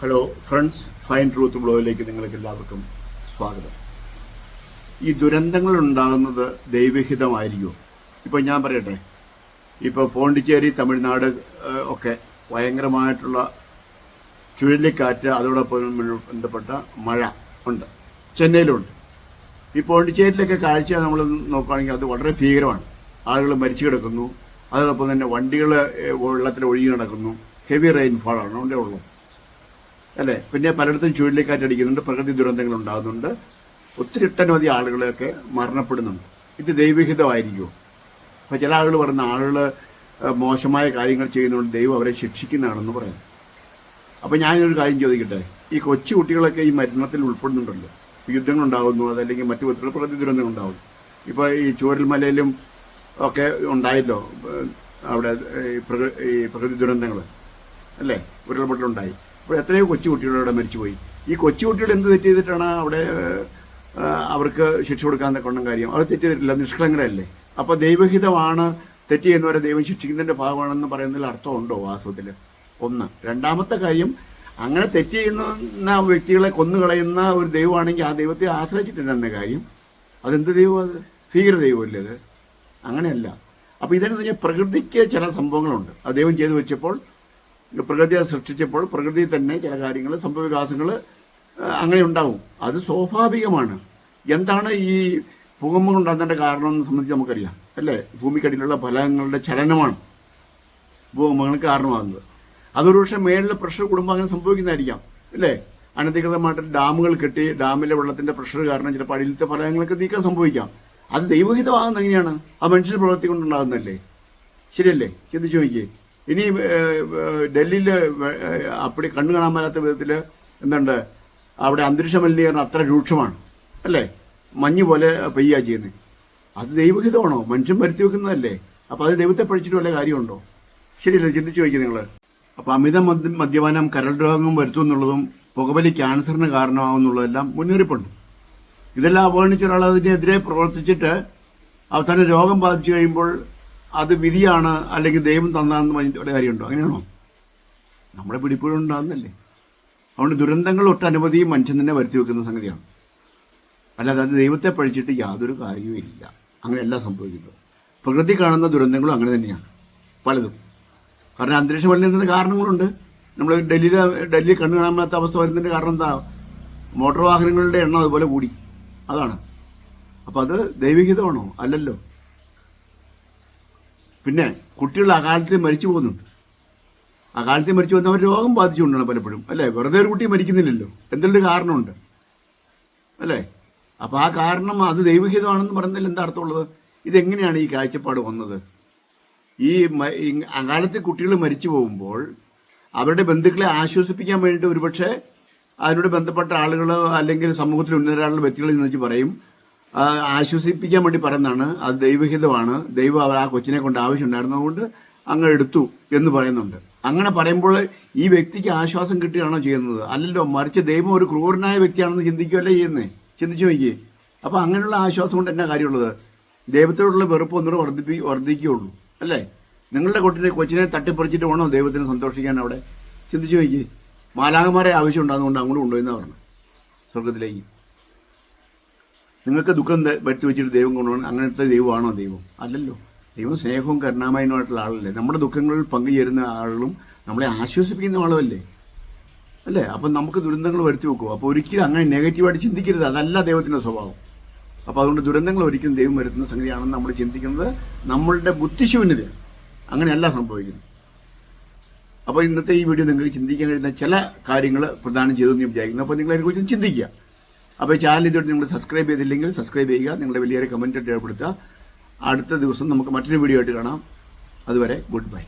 Hello friends fine truth ബ്ലോഗിലേക്ക് നിങ്ങൾക്ക് എല്ലാവർക്കും സ്വാഗതം. ഈ ദുരന്തങ്ങൾ ഉണ്ടാകുന്നത് ദൈവഹിതമായിരിക്കുമോ? ഇപ്പൊ ഞാൻ പറയട്ടെ. ഇപ്പൊ പോണ്ടിച്ചേരി തമിഴ്നാട് ഒക്കെ ഭയങ്കരമായിട്ടുള്ള ചുഴലിക്കാറ്റ് അതോടൊപ്പം ബന്ധപ്പെട്ട മഴ ഉണ്ട്. ചെന്നൈയിലുണ്ട്. ഈ പോണ്ടിച്ചേരിയിലൊക്കെ കാഴ്ച നമ്മൾ നോക്കുകയാണെങ്കിൽ അത് വളരെ ഭീകരമാണ്. ആളുകൾ മരിച്ചു കിടക്കുന്നു. അതോടൊപ്പം തന്നെ വണ്ടികൾ വെള്ളത്തിൽ ഒഴുകി നടക്കുന്നു. ഹെവി റെയിൻഫാൾ ആണ് അവിടെ ഉള്ളത് അല്ലേ? പിന്നെ പലയിടത്തും ചുഴലിക്കാറ്റ് അടിക്കുന്നുണ്ട് പ്രകൃതി ദുരന്തങ്ങൾ ഉണ്ടാകുന്നുണ്ട്. ഒത്തിരി ഒട്ടനവധി ആളുകളെയൊക്കെ മരണപ്പെടുന്നുണ്ട്. ഇത് ദൈവഹിതമായിരിക്കുമോ? അപ്പൊ ചില ആളുകൾ പറയുന്ന ആളുകൾ മോശമായ കാര്യങ്ങൾ ചെയ്യുന്നതുകൊണ്ട് ദൈവം അവരെ ശിക്ഷിക്കുന്നതാണെന്ന് പറയാം അപ്പൊ ഞാനൊരു കാര്യം ചോദിക്കട്ടെ? ഈ കൊച്ചു കുട്ടികളൊക്കെ ഈ മരണത്തിൽ ഉൾപ്പെടുന്നുണ്ടല്ലോ. യുദ്ധങ്ങൾ ഉണ്ടാകുന്നു അതല്ലെങ്കിൽ മറ്റു വിധത്തിലുള്ള പ്രകൃതി ദുരന്തങ്ങൾ ഉണ്ടാകുന്നു. ഇപ്പൊ ഈ ചൂരൽമലയിലും ഒക്കെ ഉണ്ടായല്ലോ അവിടെ ഈ പ്രകൃതി ദുരന്തങ്ങൾ. അല്ലേ? ഉരുൾപൊട്ടലുണ്ടായി. അപ്പോൾ എത്രയോ കൊച്ചുകുട്ടികൾ അവിടെ മരിച്ചുപോയി. ഈ കൊച്ചുകുട്ടികൾ എന്ത് തെറ്റ് ചെയ്തിട്ടാണ് അവിടെ അവർക്ക് ശിക്ഷ കൊടുക്കാൻ കൊണ്ടും കാര്യം? അവർ തെറ്റ് ചെയ്തിട്ടില്ല നിഷ്കളങ്കരല്ലേ? അപ്പോൾ ദൈവഹിതമാണ് തെറ്റ് ചെയ്യുന്നവരെ ദൈവം ശിക്ഷിക്കുന്നതിന്റെ ഭാഗമാണെന്ന് പറയുന്നതിൽ അർത്ഥമുണ്ടോ വാസ്തവത്തിൽ ഒന്ന്. രണ്ടാമത്തെ കാര്യം അങ്ങനെ തെറ്റ് ചെയ്യുന്ന വ്യക്തികളെ കൊന്നുകളയുന്ന ഒരു ദൈവമാണെങ്കിൽ ആ ദൈവത്തെ ആശ്രയിച്ചിട്ടില്ല എന്ന കാര്യം. അതെന്ത് ദൈവം അത്? ഭീകര ദൈവമല്ലേ അത്? അങ്ങനെയല്ല. അപ്പൊ ഇതെന്ന് പറഞ്ഞാൽ പ്രകൃതിക്ക് ചില സംഭവങ്ങളുണ്ട്. ആ ദൈവം ചെയ്തു വെച്ചപ്പോൾ പ്രകൃതിയെ സൃഷ്ടിച്ചപ്പോൾ പ്രകൃതി തന്നെ ചില കാര്യങ്ങൾ സംഭവവികാസങ്ങൾ അങ്ങനെ ഉണ്ടാവും. അത് സ്വാഭാവികമാണ്. എന്താണ് ഈ ഭൂകമ്പം ഉണ്ടാകുന്നതിന്റെ കാരണം എന്ന് സംബന്ധിച്ച് നമുക്കറിയാം. അല്ലേ? ഭൂമിക്കടിയിലുള്ള ഫലങ്ങളുടെ ചലനമാണ് ഭൂകമ്പങ്ങൾക്ക് കാരണമാകുന്നത്. അതൊരു പക്ഷേ മേളിലെ പ്രഷർ കൂടുമ്പോൾ അങ്ങനെ സംഭവിക്കുന്നതായിരിക്കാം. അല്ലേ? അനധികൃതമായിട്ട് ഡാമുകൾ കെട്ടി ഡാമിലെ വെള്ളത്തിന്റെ പ്രഷർ കാരണം ചില അടിയിലത്തെ ഫലങ്ങളൊക്കെ നീക്കം സംഭവിക്കാം. അത് ദൈവഹിതമാകുന്ന എങ്ങനെയാണ്? ആ മനുഷ്യർ പ്രവൃത്തി കൊണ്ടുണ്ടാകുന്നതല്ലേ? ശരിയല്ലേ? ചിന്തിച്ചു നോക്കിയേ. ഇനി ഡൽഹിയിൽ അപ്പടി കണ്ണു കാണാൻ മേലാത്ത വിധത്തിൽ എന്തുണ്ട്? അവിടെ അന്തരീക്ഷ മലിനീകരണം അത്ര രൂക്ഷമാണ്. അല്ലേ? മഞ്ഞ് പോലെ പെയ്യാ ചെയ്യുന്നത് അത് ദൈവഹിതമാണോ? മനുഷ്യൻ വരുത്തി വെക്കുന്നതല്ലേ? അപ്പൊ അത് ദൈവത്തെ പഠിച്ചിട്ട് വല്ല കാര്യമുണ്ടോ? ശരിയല്ലേ? ചിന്തിച്ചു വയ്ക്കുക നിങ്ങൾ അപ്പൊ അമിത മദ്യ- മദ്യപാനം കരൾ രോഗം വരുത്തും എന്നുള്ളതും പുകവലി ക്യാൻസറിന് കാരണമാകുന്നുള്ളതെല്ലാം മുന്നറിയിപ്പുണ്ട്. ഇതെല്ലാം അവഗണിച്ച ഒരാൾ അതിനെതിരെ പ്രവർത്തിച്ചിട്ട് അവസാനം രോഗം ബാധിച്ചു കഴിയുമ്പോൾ അത് വിധിയാണ് അല്ലെങ്കിൽ ദൈവം തന്നാന്ന് പറഞ്ഞിട്ട് കാര്യമുണ്ടോ? അങ്ങനെയാണോ? നമ്മുടെ പിടിപ്പുഴുണ്ടാകുന്നല്ലേ അതുകൊണ്ട് ദുരന്തങ്ങൾ ഒട്ടനവധി മനുഷ്യൻ തന്നെ വരുത്തി വെക്കുന്ന സംഗതിയാണ്. അല്ലാതെ അത് ദൈവത്തെ പഴിച്ചിട്ട് യാതൊരു കാര്യവും ഇല്ല. അങ്ങനെയല്ല സംഭവിക്കുന്നത്. പ്രകൃതി കാണുന്ന ദുരന്തങ്ങളും അങ്ങനെ തന്നെയാണ്. പലതും. കാരണം അന്തരീക്ഷ മലിനീകരണത്തിന് കാരണങ്ങളുണ്ട്. നമ്മൾ ഡൽഹിയിലെ ഡൽഹി കണ്ണു കാണാൻ അവസ്ഥ വരുന്നതിന്റെ കാരണം എന്താ? മോട്ടോർ വാഹനങ്ങളുടെ എണ്ണം അതുപോലെ കൂടി. അതാണ്. അപ്പോൾ അത് ദൈവികതമാണോ അല്ലല്ലോ. പിന്നെ കുട്ടികൾ അകാലത്തിൽ മരിച്ചു പോകുന്നുണ്ട് അകാലത്തിൽ മരിച്ചു പോകുന്ന അവർ രോഗം ബാധിച്ചുകൊണ്ടാണ് പലപ്പോഴും അല്ലേ? വെറുതെ ഒരു കുട്ടി മരിക്കുന്നില്ലല്ലോ. എന്തെങ്കിലും കാരണമുണ്ട്? അല്ലേ? അപ്പൊ ആ കാരണം അത് ദൈവഹിതമാണെന്ന് പറയുന്നതിൽ എന്താ അർത്ഥമുള്ളത്? ഇതെങ്ങനെയാണ് ഈ കാഴ്ചപ്പാട് വന്നത്? ഈ അകാലത്തിൽ കുട്ടികൾ മരിച്ചു പോകുമ്പോൾ അവരുടെ ബന്ധുക്കളെ ആശ്വസിപ്പിക്കാൻ വേണ്ടിയിട്ട് ഒരുപക്ഷെ അതിനോട് ബന്ധപ്പെട്ട ആളുകൾ അല്ലെങ്കിൽ സമൂഹത്തിൽ ഉന്നതരാളുള്ള വ്യക്തികൾ നിന്ന് വെച്ച് പറയും ആശ്വസിപ്പിക്കാൻ വേണ്ടി പറയുന്നതാണ്. അത് ദൈവഹിതമാണ്. ദൈവം ആ കൊച്ചിനെ കൊണ്ട് ആവശ്യമുണ്ടായിരുന്നതുകൊണ്ട് അങ്ങ് എടുത്തു എന്ന് പറയുന്നുണ്ട്. അങ്ങനെ പറയുമ്പോൾ ഈ വ്യക്തിക്ക് ആശ്വാസം കിട്ടുകയാണോ ചെയ്യുന്നത്? അല്ലല്ലോ മറിച്ച് ദൈവം ഒരു ക്രൂരനായ വ്യക്തിയാണെന്ന് ചിന്തിക്കുകയല്ലേ ചെയ്യുന്നേ? ചിന്തിച്ചു നോക്കിയേ. അപ്പോൾ അങ്ങനെയുള്ള ആശ്വാസം കൊണ്ട് എന്നാ കാര്യമുള്ളത്? ദൈവത്തോടുള്ള വെറുപ്പ് ഒന്നുകൂടെ വർദ്ധിപ്പി വർദ്ധിക്കുകയുള്ളൂ. അല്ലേ? നിങ്ങളുടെ കുട്ടിനെ കൊച്ചിനെ തട്ടിപ്പറിച്ചിട്ട് വേണോ ദൈവത്തിന് സന്തോഷിക്കാൻ അവിടെ? ചിന്തിച്ചു നോക്കി മാലാകന്മാരെ ആവശ്യം ഉണ്ടാകുന്നതുകൊണ്ട് അങ്ങോട്ട് കൊണ്ടുപോയെന്നാ പറഞ്ഞു സ്വർഗത്തിലേക്ക് നിങ്ങൾക്ക് ദുഃഖം വരുത്തി വെച്ചിട്ട് ദൈവം കൊണ്ടുപോകണം അങ്ങനത്തെ ദൈവമാണോ ദൈവം? അല്ലല്ലോ. ദൈവം സ്നേഹവും കരുണാമയനുമായിട്ടുള്ള ആളല്ലേ. നമ്മുടെ ദുഃഖങ്ങളിൽ പങ്കുചേരുന്ന ആളുകളും നമ്മളെ ആശ്വസിപ്പിക്കുന്ന ആളുമല്ലേ? അല്ലേ? അപ്പം നമുക്ക് ദുരന്തങ്ങൾ വരുത്തി വെക്കുമോ അപ്പോൾ ഒരിക്കലും അങ്ങനെ നെഗറ്റീവായിട്ട് ചിന്തിക്കരുത്. അതല്ല ദൈവത്തിന്റെ സ്വഭാവം. അപ്പോൾ അതുകൊണ്ട് ദുരന്തങ്ങൾ ഒരിക്കലും ദൈവം വരുത്തുന്ന സംഗതിയാണെന്ന് നമ്മൾ ചിന്തിക്കുന്നത് നമ്മളുടെ ബുദ്ധിശൂന്യത അങ്ങനെയല്ല സംഭവിക്കുന്നത്. അപ്പോൾ ഇന്നത്തെ ഈ വീഡിയോ നിങ്ങൾക്ക് ചിന്തിക്കാൻ കഴിയുന്ന ചില കാര്യങ്ങൾ പ്രധാനം ചെയ്തു എന്ന് വിചാരിക്കുന്നു. അപ്പോൾ നിങ്ങൾ അതിനെക്കുറിച്ച് ചിന്തിക്കുക. അപ്പോൾ ചാനൽ ഇതുവരെ നിങ്ങൾ സബ്സ്ക്രൈബ് ചെയ്തില്ലെങ്കിൽ സബ്സ്ക്രൈബ് ചെയ്യുക. നിങ്ങളുടെ വലിയൊരു കമന്റ് രേഖപ്പെടുത്തുക അടുത്ത ദിവസം നമുക്ക് മറ്റൊരു വീഡിയോ ആയിട്ട് കാണാം. അതുവരെ ഗുഡ് ബൈ